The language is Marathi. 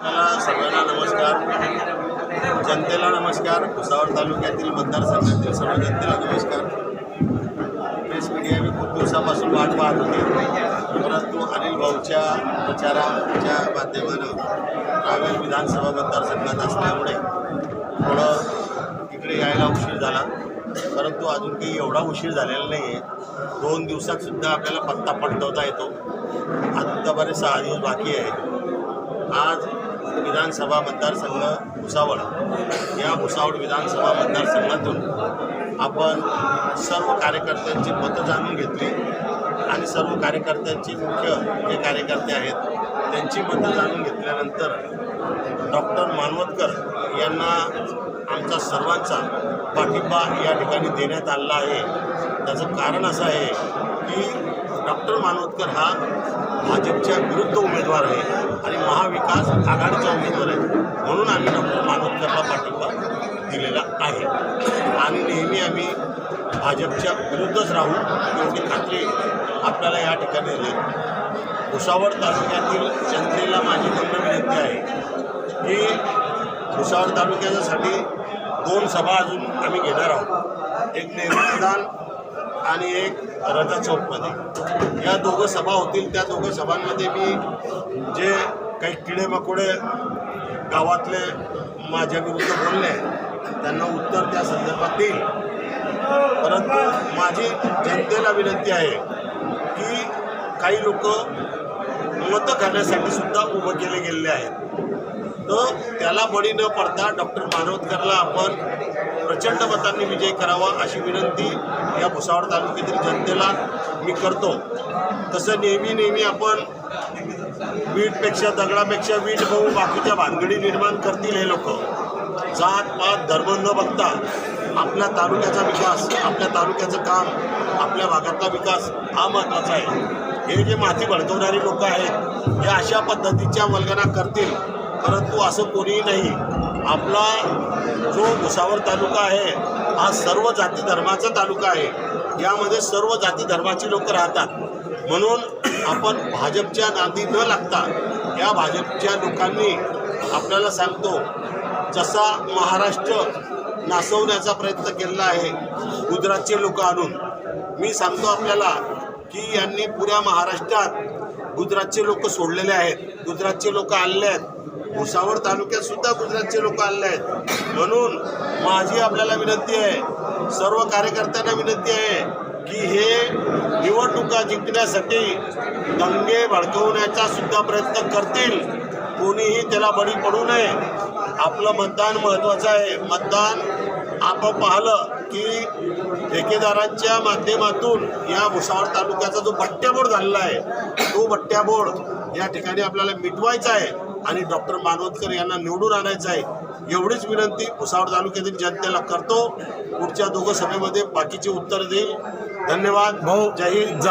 मला सर्वांना नमस्कार. जनतेला नमस्कार. भुसावळ तालुक्यातील मतदारसंघातील सर्व जनतेला नमस्कार. प्रेस मीडिया मी खूप दिवसापासून वाट पाहत होते. परंतु अनिल भाऊच्या प्रचाराच्या माध्यमानं रावेर विधानसभा मतदारसंघात असल्यामुळे थोडं इकडे यायला उशीर झाला. परंतु अजून काही एवढा उशीर झालेला नाही आहे दोन दिवसातसुद्धा आपल्याला पत्ता पलटवता येतो. अजून तर बरे सहा दिवस बाकी आहे. आज विधानसभा मतदारसंघ भुसावळ. या भुसावळ विधानसभा मतदारसंघातून आपण सर्व कार्यकर्त्यांची मतं जाणून घेतली आणि सर्व कार्यकर्त्यांची मुख्य जे कार्यकर्ते आहेत त्यांची मतं जाणून घेतल्यानंतर डॉक्टर मानवतकर यांना आमचा सर्वांचा पाठिंबा या ठिकाणी देण्यात आलेला आहे. त्याचं कारण असं आहे की डॉक्टर मानवतकर हा भाजपच्या विरुद्ध उमेदवार आहे आणि महाविकास आघाडीचा उमेदवार आहे म्हणून आम्ही डॉक्टर मानवतकरला पाठिंबा दिलेला आहे. आणि नेहमी आम्ही भाजपच्या विरुद्धच राहू एवढी खात्री आपल्याला या ठिकाणी देईल भुसावळ तालुक्यातील जनतेला माझी नम्र विनंती आहे की भुसावळ तालुक्याच्यासाठी दोन सभा अजून आम्ही घेणार आहोत. एक नेहरू आणि एक रजा चौकमध्ये. या दोघं सभा होतील. त्या दोघं सभांमध्ये मी जे काही किडे मकोडे गावातले माझ्या विरुद्ध बोलले त्यांना उत्तर त्या संदर्भात देईल. परंतु माझी जनतेला विनंती आहे की काही लोक मतं करण्यासाठी सुद्धा उभं केले गेलेले आहेत. तर त्याला बळी न पडता डॉक्टर मानवतकरला आपण प्रचंड मतांनी विजय करावा अशी विनंती या भुसावळ तालुक्यातील जनतेला मी करतो. तसं नेहमी नेहमी आपण वीटपेक्षा दगडापेक्षा वीट भाऊ बाकीच्या भानगडी निर्माण करतील हे लोक. जात पात धर्म न बघता आपल्या तालुक्याचा विकास आपल्या तालुक्याचं काम आपल्या भागातला विकास हा महत्त्वाचा आहे. हे जे माती भडकवणारी लोक आहेत हे अशा पद्धतीच्या वल्गना करतील परंतु असं कोणीही नाही. आपला जो भुसावळ तालुका आहे हा सर्व जाती धर्माचा तालुका आहे. यामध्ये सर्व जाती धर्माची लोक राहतात. म्हणून आपण भाजपच्या नादी न लागता या भाजपच्या लोकांनी आपल्याला सांगतो जसा महाराष्ट्र नासवण्याचा प्रयत्न केलेला आहे गुजरातचे लोक आणून मी सांगतो आपल्याला की यांनी पुऱ्या महाराष्ट्रात गुजरातचे लोक सोडलेले आहेत. गुजरातचे लोक आणले आहेत. भुसावळ तालुक्यात सुद्धा गुजरातचे लोक आणले आहेत. म्हणून माझी आपल्याला विनंती आहे सर्व कार्यकर्त्यांना विनंती आहे की हे निवडणुका जिंकण्यासाठी दंगे भडकवण्याचा सुद्धा प्रयत्न करतील. कोणीही त्याला बळी पडू नये. आपलं मतदान महत्त्वाचं आहे. मतदान आपण पाहिलं की ठेकेदारांच्या माध्यमातून या भुसावळ तालुक्याचा जो भट्ट्याबोड झालेला आहे तो भट्ट्याबोड या ठिकाणी आपल्याला मिटवायचा आहे. आणि डॉक्टर मानवतकर यांना निवडून आणायचं आहे एवढीच विनंती भुसावळ तालुक्यातील जनतेला करतो. पुढच्या दोघं सभेमध्ये बाकीची उत्तर देईल. धन्यवाद. भाऊ, जय हिंद.